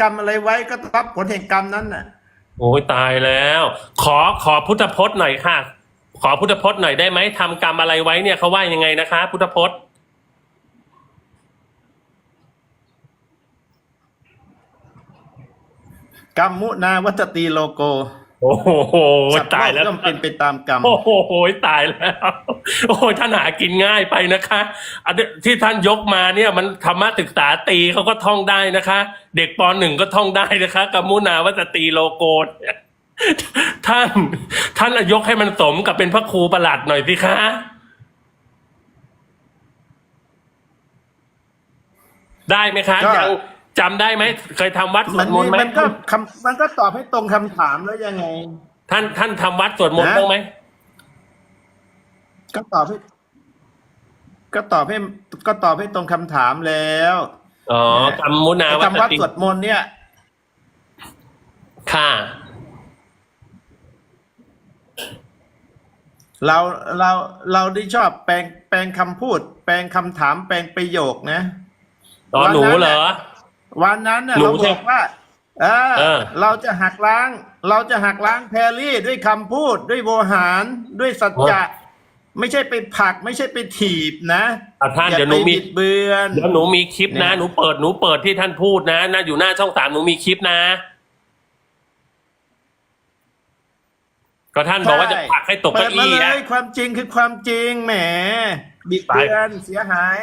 ำกรรมอะไรไว้ก็รับผลแห่งกรรมนั้นน่ะ โอ้ยตายแล้ว ขอขอพุทธพจน์หน่อยค่ะ ขอพุทธพจน์หน่อยได้ไหมทำกรรมอะไรไว้เนี่ยเขาว่ายังไงนะคะ พุทธพจน์กรรมมุนาวัตตีโลโก โอ้โหสัตว์ตายโลกแล้วย่อมเป็นไปตามกรรม โอ้โหตายแล้ว โอ้โหท่านหากินง่ายไปนะคะอันที่ท่านยกมาเนี่ยมันธรรมะศึกษาตีเขาก็ท่องได้นะคะ เด็กปหนึ่งก็ท่องได้นะคะกัมมุนาวัตตีโลโกเนี่ยท่าน ท่านยกให้มันสมกับเป็นพระครูประหลัดหน่อยสิคะได้ไหมคะก็ยัง จำได้ไหมเคยทำวัดสมัวนดมนต์ไหมมันก็คำมันก็ตอบให้ตรงคำถามแล้วยังไง ท่านท่านทำวัดสวดมนต์นะบ้างไหมก็ตอบให้ก็ตอบให้ก็ตอบให้ตรงคำถามแล้วอ๋อกัมมุนาไอ้วัตคำว่าติสวดมนต์เนี่ย ค่ะ เราเราเราได้ชอบแปลงแปลงคำพูด แปลงคำถามแปลงประโยคนะตอนหนูเหรอ วันนั้นน่ะหนูเราใช่บอกว่าเออเออเราจะหักล้าง เราจะหักล้างแพรรี่ด้วยคำพูดด้วยโวหารด้วยสัจจะไม่ใช่ไปผลักไม่ใช่ไปถีบนะอะท่านอย่าเดี๋ยวหไปนูมีบิดเบือนเดี๋ยวหนูมีคลิปนะเนี่ยหนูเปิดหนูเปิดที่ท่านพูดนะนะอยู่หน้าช่องสามหนูมีคลิปนะ ก็ท่านบอกว่าจะผลักให้ตกเปิเก้าดมาอี้เลอะยความจริงคือความจริงแหมบิดเบือนเสียหาย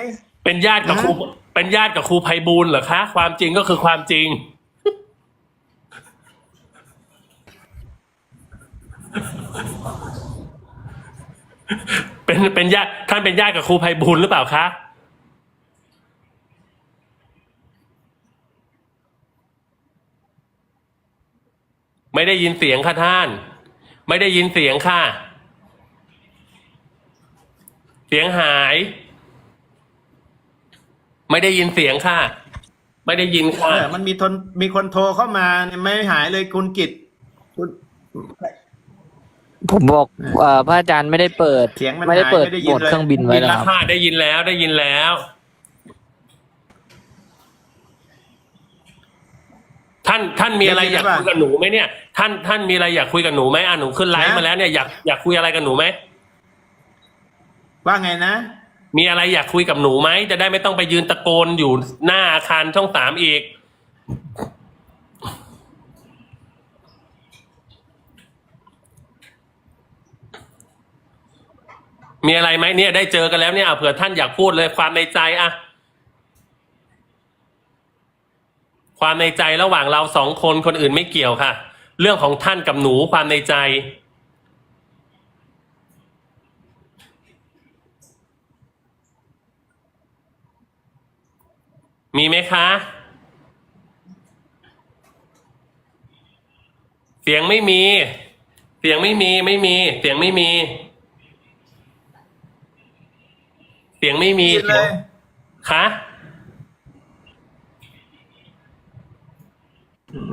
เป็นญาติกับครู เป็นญาติกับครูไพบูลย์เหรอคะ ความจริงก็คือความจริง เป็นเป็นญาติท่านเป็นญาติกับครูไพบูลย์หรือเปล่าคะไม่ได้ยินเสียงค่ะท่าน ไม่ได้ยินเสียงค่ะ เสียงหาย ไม่ได้ยินเสียงค่ะ ไม่ได้ยินค่ะเออมันมีทนมีคนโทรเข้ามาเนี่ยไม่หายเลยคุณกิตคุณผมบอกเอ่อพระอาจารย์ไม่ได้เปิด เสียงมันไม่ได้เปิดหายไม่ได้ยิโหนมดเลยเครื่องบินไว้ได้ยินนะแล้วครับ ค่ะได้ยินแล้วได้ยินแล้ว ท่านท่านมีอะไรได้ยินอยากหรือเปล่าคุยกับหนูไหมเนี่ย ท่านท่านมีอะไรอยากคุยกับหนูไหมอะหนูขึ้นไลฟ์นะมาแล้วเนี่ยอยากอยากคุยอะไรกับหนูไหมว่าไงนะ มีอะไรอยากคุยกับหนูไหม จะได้ไม่ต้องไปยืนตะโกนอยู่หน้าอาคารช่องสามอีก มีอะไรไหมเนี่ย ได้เจอกันแล้วเนี่ยเผื่อท่านอยากพูดเลยความในใจอะความในใจระหว่างเราสองคนคนอื่นไม่เกี่ยวค่ะ เรื่องของท่านกับหนูความในใจ มีไหมคะ เสียงไม่มี เสียงไม่มีไม่มี เสียงไม่มี เสียงไม่มีได้ยินเลยคะ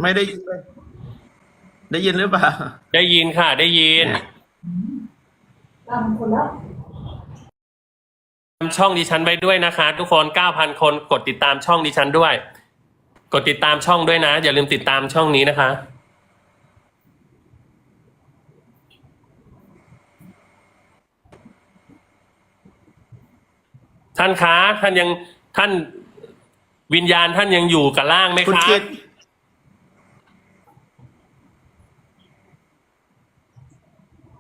ไม่ได้ยินเลยได้ยินหรือเปล่า ได้ยินค่ะ ได้ยินตาม ช่องดิฉันไว้ด้วยนะคะ ทุกคน 9,000 คนกดติดตามช่องดิฉันด้วย กดติดตามช่องด้วยนะ อย่าลืมติดตามช่องนี้นะคะท่านคะท่านยังท่านวิญญาณท่านยังอยู่กับร่างไหมคุณคะกิต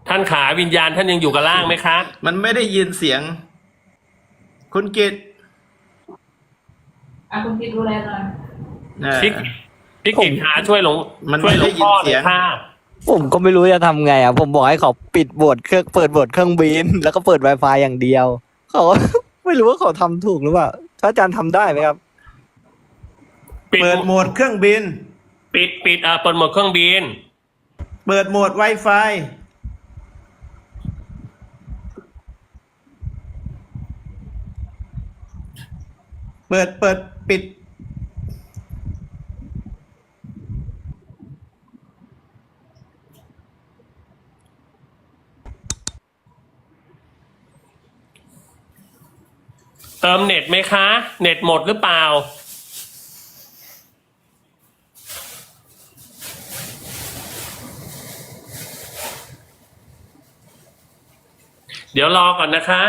ท่านขาวิญญาณท่านยังอยู่กับร่างไหมคะ มันไม่ได้ยินเสียง คุณกิตอะคุณคิดดูแลหน่อยเออ พี่พี่กิจหาช่วยหลวงมันช่วยหลวงพ่อไม่ได้ยินเสีหน่อยยงค่ะผมก็ไม่รู้จะทำไงอะ ผมบอกให้เขาปิดโหมดเครื่องเปิดโหมดเครื่องบิน แล้วก็เปิด Wi-Fi อย่างเดียว เขา ไม่รู้ว่าเขาทำถูกหรือเปล่าพระอาจารย์ทำได้ไหมครับ ปิดเปิดโหมดเครื่องบิน ปิดปิดอ่าเปิดโหมดเครื่องบิน เปิดโหมด Wi-Fi เปิด เปิด ปิด เติมเน็ตไหมคะ เน็ตหมดหรือเปล่า เดี๋ยวรอก่อนนะคะ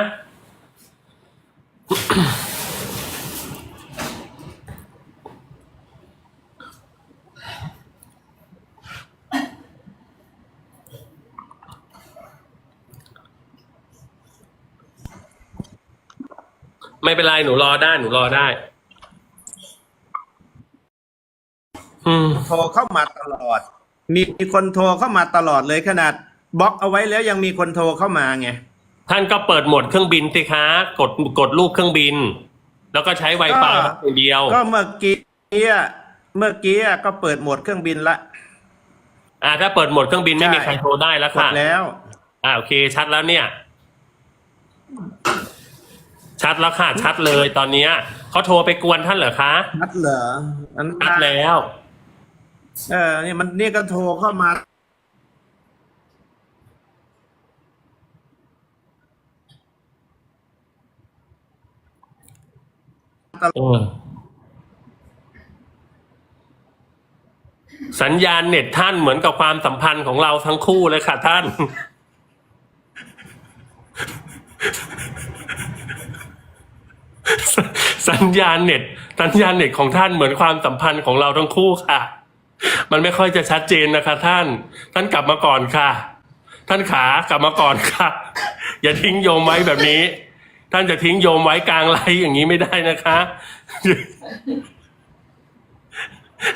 ไม่เป็นไรหนูรอได้หนูรอได้ อืม โทรเข้ามาตลอด มีคนโทรเข้ามาตลอดเลยขนาดบล็อกเอาไว้แล้วยังมีคนโทรเข้ามาไง ท่านก็เปิดโหมดเครื่องบินสิคะกดกดรูปเครื่องบิน แล้วก็ใช้ Wi-Fi ก็ อย่างเดียว ก็เมื่อกี้อะเมื่อกี้อะก็เปิดโหมดเครื่องบินละ อ่าถ้าเปิดโหมดเครื่องบินไม่ใช่มีใครโทรได้แล้วกดค่ะแล้ว อ่าโอเคชัดแล้วเนี่ย ชัดแล้วค่ะ ชัดเลยตอนเนี้ยเขาโทรไปกวนท่านเหรอคะนัดเหรออันชัดแล้ว เออนี่มันนี่ก็โทรเข้ามา เออ สัญญาณเน็ตท่านเหมือนกับความสัมพันธ์ของเราทั้งคู่เลยค่ะท่าน สัญญาณเน็ต สัญญาณเน็ตของท่านเหมือนความสัมพันธ์ของเราทั้งคู่ค่ะ มันไม่ค่อยจะชัดเจนนะคะ ท่าน ท่านกลับมาก่อนค่ะ ท่านขากลับมาก่อนค่ะ อย่าทิ้งโยมไว้แบบนี้ ท่านจะทิ้งโยมไว้กลางไลฟ์อย่างนี้ไม่ได้นะคะ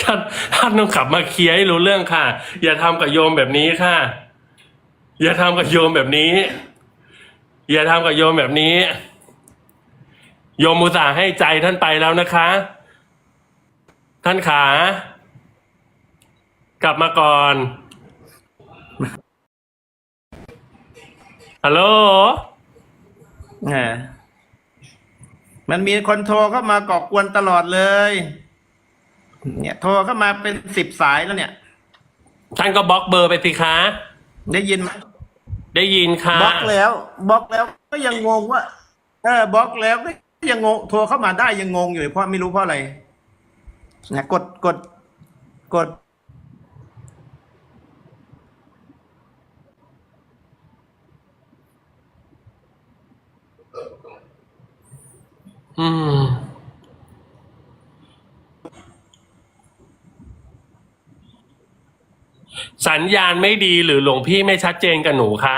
ท่านท่านต้องขับมาเคลียร์ให้รู้เรื่องค่ะ อย่าทำกับโยมแบบนี้ค่ะ อย่าทำกับโยมแบบนี้ อย่าทำกับโยมแบบนี้ โยมมุตส่าห์ให้ใจท่านไปแล้วนะคะ ท่านขากลับมาก่อน ฮัลโหลเออมันมีคนโทรเข้ามาก่อกวนตลอดเลย เนี่ย โทรเข้ามาเป็นสิบสายแล้วเนี่ย ท่านก็บล็อกเบอร์ไปสิคะ ได้ยินไหมได้ยินค่ะ บล็อกแล้ว บล็อกแล้วก็ยังงงว่า เออบล็อกแล้วก็ ยังงงโทรเข้ามาได้ยังงงอยู่เพราะไม่รู้เพราะอะไรนะกดกดกด อืม สัญญาณไม่ดีหรือหลวงพี่ไม่ชัดเจนกับหนูคะ